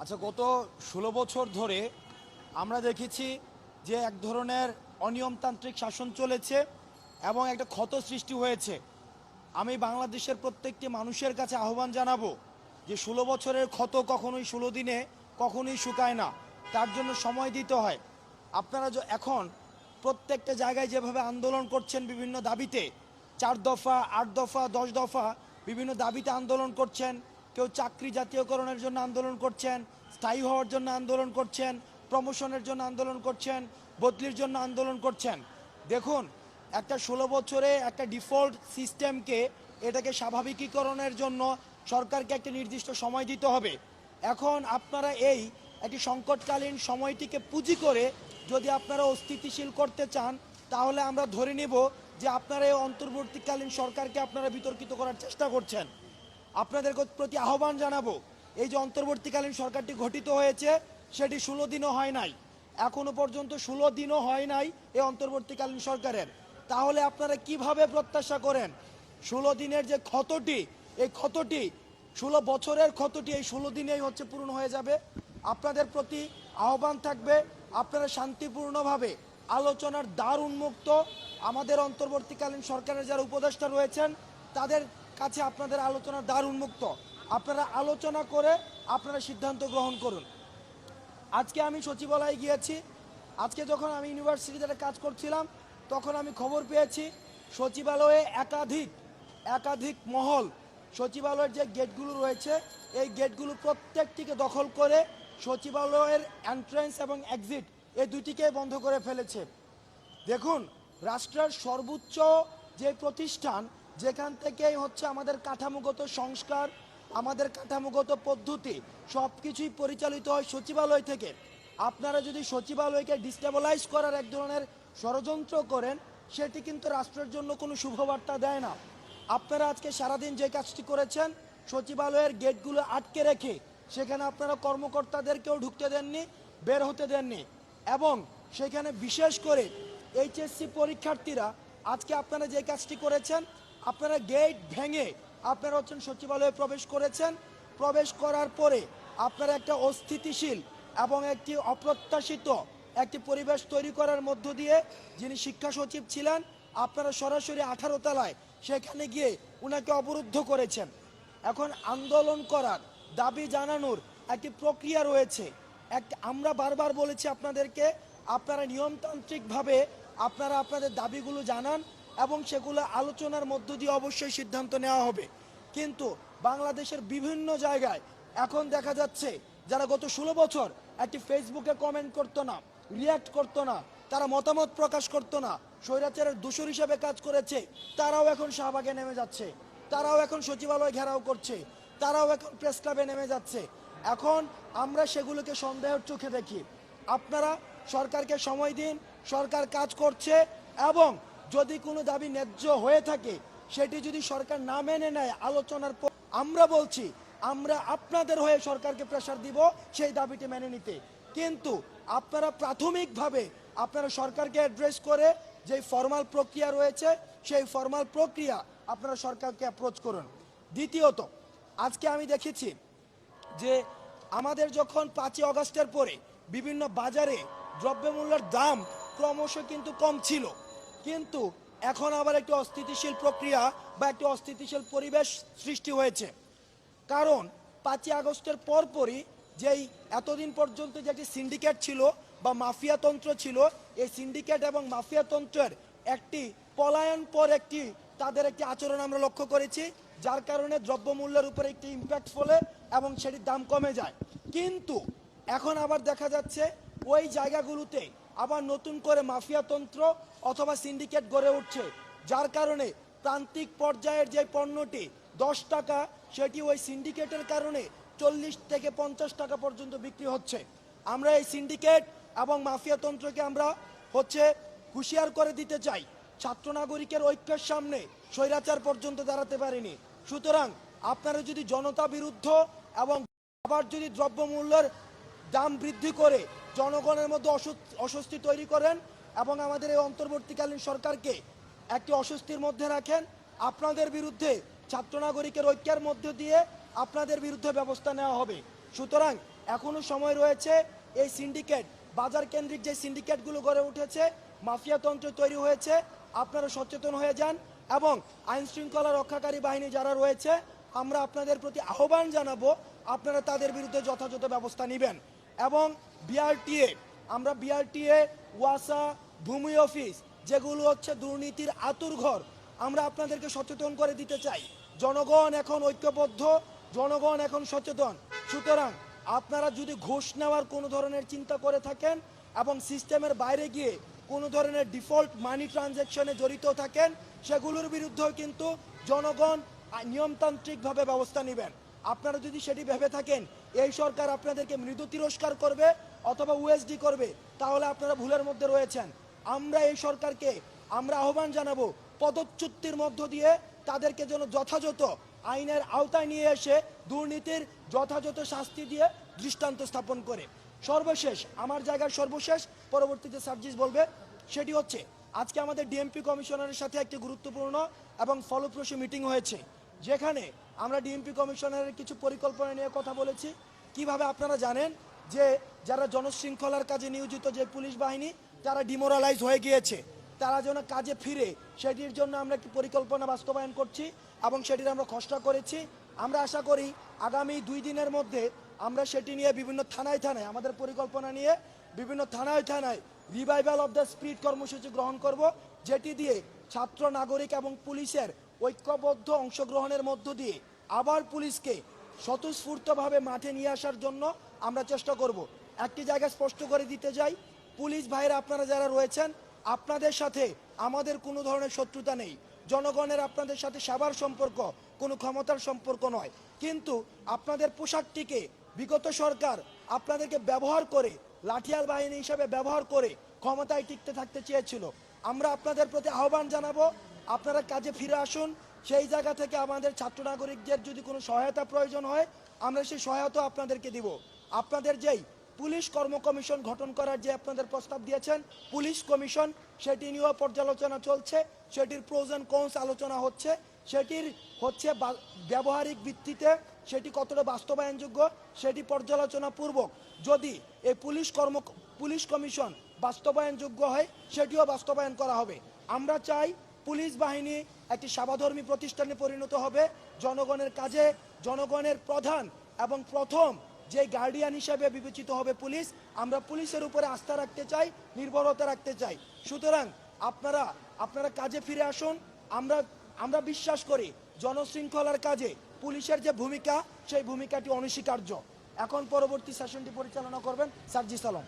আচ্ছা গত ষোলো বছর ধরে আমরা দেখেছি যে এক ধরনের অনিয়মতান্ত্রিক শাসন চলেছে এবং একটা ক্ষত সৃষ্টি হয়েছে। আমি বাংলাদেশের প্রত্যেকটি মানুষের কাছে আহ্বান জানাব যে ষোলো বছরের ক্ষত কখনোই ষোলো দিনে কখনোই শুকায় না, তার জন্য সময় দিতে হয়। আপনারা এখন প্রত্যেকটা জায়গায় যেভাবে আন্দোলন করছেন বিভিন্ন দাবিতে, চার দফা, আট দফা, দশ দফা বিভিন্ন দাবিতে আন্দোলন করছেন কেউ চাকরি জাতীয়করণের জন্য আন্দোলন করছেন, স্থায়ী হওয়ার জন্য আন্দোলন করছেন প্রমোশনের জন্য আন্দোলন করছেন, বদলির জন্য আন্দোলন করছেন। দেখুন, একটা ষোলো বছরে একটা ডিফল্ট সিস্টেমকে এটাকে স্বাভাবিকীকরণের জন্য সরকারকে একটা নির্দিষ্ট সময় দিতে হবে। এখন আপনারা এই একটি সংকটকালীন সময়টিকে পুঁজি করে যদি আপনারা অস্থিতিশীল করতে চান, তাহলে আমরা ধরে নিব যে আপনারা এই অন্তর্বর্তীকালীন সরকারকে আপনারা বিতর্কিত করার চেষ্টা করছেন। আপনাদের প্রতি আহ্বান জানাব, এই যে অন্তর্বর্তীকালীন সরকারটি গঠিত হয়েছে, সেটি ষোলো দিনও হয় নাই। এখনও পর্যন্ত ষোলো দিনও হয় নাই এই অন্তর্বর্তীকালীন সরকারের। তাহলে আপনারা কীভাবে প্রত্যাশা করেন? ষোলো দিনের যে ক্ষতটি, এই ক্ষতটি, ষোলো বছরের ক্ষতটি এই ষোলো দিনেই হচ্ছে পূরণ হয়ে যাবে। আপনাদের প্রতি আহ্বান থাকবে, আপনারা শান্তিপূর্ণভাবে আলোচনার দ্বার উন্মুক্ত। আমাদের অন্তর্বর্তীকালীন সরকারের যারা উপদেষ্টা রয়েছেন, তাদের কাছে আপনাদের আলোচনার দ্বার উন্মুক্ত আপনারা আলোচনা করে আপনারা সিদ্ধান্ত গ্রহণ করুন। আজকে আমি সচিবালয়ে গিয়েছি। আজকে যখন আমি ইউনিভার্সিটিতে কাজ করছিলাম, তখন আমি খবর পেয়েছি, সচিবালয়ে একাধিক একাধিক মহল, সচিবালয়ের যে গেটগুলো রয়েছে, এই গেটগুলো প্রত্যেকটিকে দখল করে সচিবালয়ের এন্ট্রেন্স এবং এক্সিট এই দুটিকে বন্ধ করে ফেলেছে। দেখুন, রাষ্ট্রের সর্বোচ্চ যে প্রতিষ্ঠান যেখান থেকেই হচ্ছে আমাদের কাঠামোগত সংস্কার, আমাদের কাঠামোগত পদ্ধতি সব কিছুই পরিচালিত হয় সচিবালয় থেকে। আপনারা যদি সচিবালয়কে ডিস্টেবলাইজ করার এক ধরনের ষড়যন্ত্র করেন, সেটি কিন্তু রাষ্ট্রের জন্য কোনো শুভবার্তা দেয় না। আপনারা আজকে সারাদিন যে কাজটি করেছেন, সচিবালয়ের গেটগুলো আটকে রেখে, সেখানে আপনারা কর্মকর্তাদেরকেও ঢুকতে দেননি, বের হতে দেননি। এবং সেখানে বিশেষ করে এইচএসসি পরীক্ষার্থীরা, আজকে আপনারা যে কাজটি করেছেন আপনারা গেট ভেঙে আপনারা হচ্ছেন সচিবালয়ে প্রবেশ করেছেন। প্রবেশ করার পরে আপনারা একটা অস্থিতিশীল এবং একটি অপ্রত্যাশিত একটি পরিবেশ তৈরি করার মধ্য দিয়ে যিনি শিক্ষা সচিব ছিলেন, আপনারা সরাসরি আঠারো তলায় সেখানে গিয়ে উনাকে অবরুদ্ধ করেছেন। এখন আন্দোলন করার দাবি জানানোর একটি প্রক্রিয়া রয়েছে। এক, আমরা বারবার বলেছি আপনাদেরকে, আপনারা নিয়মতান্ত্রিকভাবে আপনারা আপনাদের দাবিগুলো জানান এবং সেগুলো আলোচনার মধ্য দিয়ে অবশ্যই সিদ্ধান্ত নেওয়া হবে। কিন্তু বাংলাদেশের বিভিন্ন জায়গায় এখন দেখা যাচ্ছে যারা গত ষোলো বছর একটি ফেসবুকে কমেন্ট করতো না রিয়াক্ট করতো না, তারা মতামত প্রকাশ করতো না, স্বৈরাচারের দূষর হিসেবে কাজ করেছে, তারাও এখন শাহবাগে নেমে যাচ্ছে, তারাও এখন সচিবালয় ঘেরাও করছে, তারাও এখন প্রেস ক্লাবে নেমে যাচ্ছে। এখন আমরা সেগুলোকে সন্দেহের চোখে দেখি। আপনারা সরকারকে সময় দিন, সরকার কাজ করছে এবং যদি কোনো দাবি ন্যায্য হয়ে থাকে, সেটি যদি সরকার না মেনে নেয়, আলোচনার পর আমরা বলছি, আমরা আপনাদের হয়ে সরকারকে প্রেশার দিব সেই দাবিটি মেনে নিতে। কিন্তু আপনারা প্রাথমিকভাবে আপনারা সরকারকে অ্যাড্রেস করে যে ফর্মাল প্রক্রিয়া রয়েছে, সেই ফর্মাল প্রক্রিয়া আপনারা সরকারকে অ্যাপ্রোচ করুন। দ্বিতীয়ত, আজকে আমি দেখেছি যে আমাদের যখন পাঁচই অগস্টের পরে বিভিন্ন বাজারে দ্রব্যমূল্যের দাম ক্রমশ কিন্তু কম ছিল। কিন্তু এখন আবার একটি অস্থিতিশীল প্রক্রিয়া বা একটি অস্থিতিশীল পরিবেশ সৃষ্টি হয়েছে। কারণ পাঁচই আগস্টের পরপরই যেই এতদিন পর্যন্ত যে একটি সিন্ডিকেট ছিল বা মাফিয়াতন্ত্র ছিল, এই সিন্ডিকেট এবং মাফিয়াতন্ত্রের একটি পলায়ন পর একটি তাদের একটি আচরণ আমরা লক্ষ্য করেছি, যার কারণে দ্রব্যমূল্যের উপরে একটি ইম্প্যাক্ট ফলে এবং সেটির দাম কমে যায়। কিন্তু এখন আবার দেখা যাচ্ছে ওই জায়গাগুলোতে আবার নতুন করে মাফিয়াতন্ত্র অথবা সিন্ডিকেট গড়ে উঠছে। যার কারণে প্রান্তিক পর্যায়ের যে পণ্যটি, দশ টাকা, সেটি ওই সিন্ডিকেটের কারণে চল্লিশ থেকে পঞ্চাশ টাকা পর্যন্ত বিক্রি হচ্ছে। আমরা এই সিন্ডিকেট এবং মাফিয়াতন্ত্রকে আমরা হচ্ছে হুঁশিয়ার করে দিতে চাই। ছাত্র নাগরিকের ঐক্যের সামনে স্বৈরাচার পর্যন্ত দাঁড়াতে পারেনি। সুতরাং আপনারা যদি জনতা বিরুদ্ধ এবং আবার যদি দ্রব্যমূল্যের দাম বৃদ্ধি করে জনগণের মধ্যে অস্বস্তি- তৈরি করেন এবং আমাদের এই অন্তর্বর্তীকালীন সরকারকে একটি অস্বস্তির মধ্যে রাখেন। আপনাদের বিরুদ্ধে ছাত্র নাগরিকের ঐক্যের মধ্য দিয়ে আপনাদের বিরুদ্ধে ব্যবস্থা নেওয়া হবে। সুতরাং এখনও সময় রয়েছে এই সিন্ডিকেট বাজার কেন্দ্রিক যে সিন্ডিকেটগুলো গড়ে উঠেছে মাফিয়াতন্ত্র তৈরি হয়েছে, আপনারা সচেতন হয়ে যান এবং আইন শৃঙ্খলা রক্ষাকারী বাহিনী যারা রয়েছে, আমরা আপনাদের প্রতি আহ্বান জানাব, আপনারা তাদের বিরুদ্ধে যথাযথ ব্যবস্থা নেবেন। এবং বিআরটিএ আমরা বিআরটিএ ওয়াসা, ভূমি অফিস, যেগুলো হচ্ছে দুর্নীতির আতুর ঘর, আমরা আপনাদেরকে সচেতন করে দিতে চাই। জনগণ এখন ঐক্যবদ্ধ, জনগণ এখন সচেতন। সুতরাং আপনারা যদি ঘুষ নেওয়ার কোনো ধরনের চিন্তা করে থাকেন এবং সিস্টেমের বাইরে গিয়ে কোনো ধরনের ডিফল্ট মানি ট্রানজ্যাকশনে জড়িত থাকেন, সেগুলোর বিরুদ্ধেও কিন্তু জনগণ নিয়মতান্ত্রিকভাবে ব্যবস্থা নেবেন। আপনারা যদি সেটি ভেবে থাকেন এই সরকার আপনাদেরকে মৃদু তিরস্কার করবে অথবা ওএসডি করবে, তাহলে আপনারা ভুলের মধ্যে রয়েছেন। আমরা এই সরকারকে, আমরা আহ্বান জানাব পদচ্যুতির মধ্য দিয়ে তাদেরকে যেন যথাযথ আইনের আওতায় নিয়ে এসে দুর্নীতির যথাযথ শাস্তি দিয়ে দৃষ্টান্ত স্থাপন করে। সর্বশেষ, আমার জায়গার সর্বশেষ পরবর্তীতে সার্জিস বলবে, সেটি হচ্ছে, আজকে আমাদের ডিএমপি কমিশনারের সাথে একটি গুরুত্বপূর্ণ এবং ফলপ্রসূ মিটিং হয়েছে। যেখানে আমরা ডিএমপি কমিশনারের কিছু পরিকল্পনা নিয়ে কথা বলেছি। কীভাবে আপনারা জানেন যে যারা জনশৃঙ্খলার কাজে নিয়োজিত যে পুলিশ বাহিনী, তারা ডিমোরালাইজ হয়ে গিয়েছে। তারা যেন কাজে ফিরে, সেটির জন্য আমরা একটি পরিকল্পনা বাস্তবায়ন করছি এবং সেটির আমরা খসড়া করেছি। আমরা আশা করি আগামী দুই দিনের মধ্যে আমরা সেটি নিয়ে বিভিন্ন থানায় থানায়, আমাদের পরিকল্পনা নিয়ে বিভিন্ন থানায় থানায় রিভাইভাল অফ দ্য স্পিড কর্মসূচি গ্রহণ করব, যেটি দিয়ে ছাত্র, নাগরিক এবং পুলিশের ঐক্যবদ্ধ অংশগ্রহণের মধ্য দিয়ে আবার পুলিশকে স্বতঃস্ফূর্তভাবে মাঠে নিয়ে আসার জন্য আমরা চেষ্টা করব। একটি জায়গা স্পষ্ট করে দিতে যাই পুলিশ ভাইরা আপনারা যারা রয়েছেন, আপনাদের সাথে আমাদের কোনো ধরনের শত্রুতা নেই। জনগণের আপনাদের সাথে সেবার সম্পর্ক, কোনো ক্ষমতার সম্পর্ক নয়। কিন্তু আপনাদের পোশাকটিকে বিগত সরকার আপনাদেরকে ব্যবহার করে, লাঠিয়াল বাহিনী হিসাবে ব্যবহার করে ক্ষমতায় টিকতে থাকতে চেয়েছিল। আমরা আপনাদের প্রতি আহ্বান জানাব আপনারা কাজে ফিরে আসুন। সেই জায়গা থেকে আমাদের ছাত্র নাগরিকদের যদি কোনো সহায়তা প্রয়োজন হয়, আমরা সেই সহায়তা আপনাদেরকে দিব। আপনাদের যেই পুলিশ কর্ম কমিশন গঠন করার যে আপনাদের প্রস্তাব দিয়েছেন, পুলিশ কমিশন, সেটি নিয়েও পর্যালোচনা চলছে। সেটির প্রোজ অ্যান্ড কনস আলোচনা হচ্ছে। সেটির হচ্ছে ব্যবহারিক ভিত্তিতে সেটি কতটা বাস্তবায়নযোগ্য, সেটি পর্যালোচনা পূর্বক যদি এই পুলিশ কর্ম, পুলিশ কমিশন বাস্তবায়নযোগ্য হয়, সেটিও বাস্তবায়ন করা হবে। আমরা চাই পুলিশ বাহিনী একটি সাবাধর্মী প্রতিষ্ঠানে পরিণত হবে। জনগণের কাজে জনগণের প্রধান এবং প্রথম যে গার্ডিয়ান হিসেবে বিবেচিত হবে পুলিশ, আমরা পুলিশের উপরে আস্থা রাখতে চাই, নির্ভরতা রাখতে চাই। সুতরাং আপনারা আপনারা কাজে ফিরে আসুন। আমরা আমরা বিশ্বাস করি জনশৃঙ্খলার কাজে পুলিশের যে ভূমিকা, সেই ভূমিকাটি অনস্বীকার্য। এখন পরবর্তী সেশনটি পরিচালনা করবেন সার্জিস আলম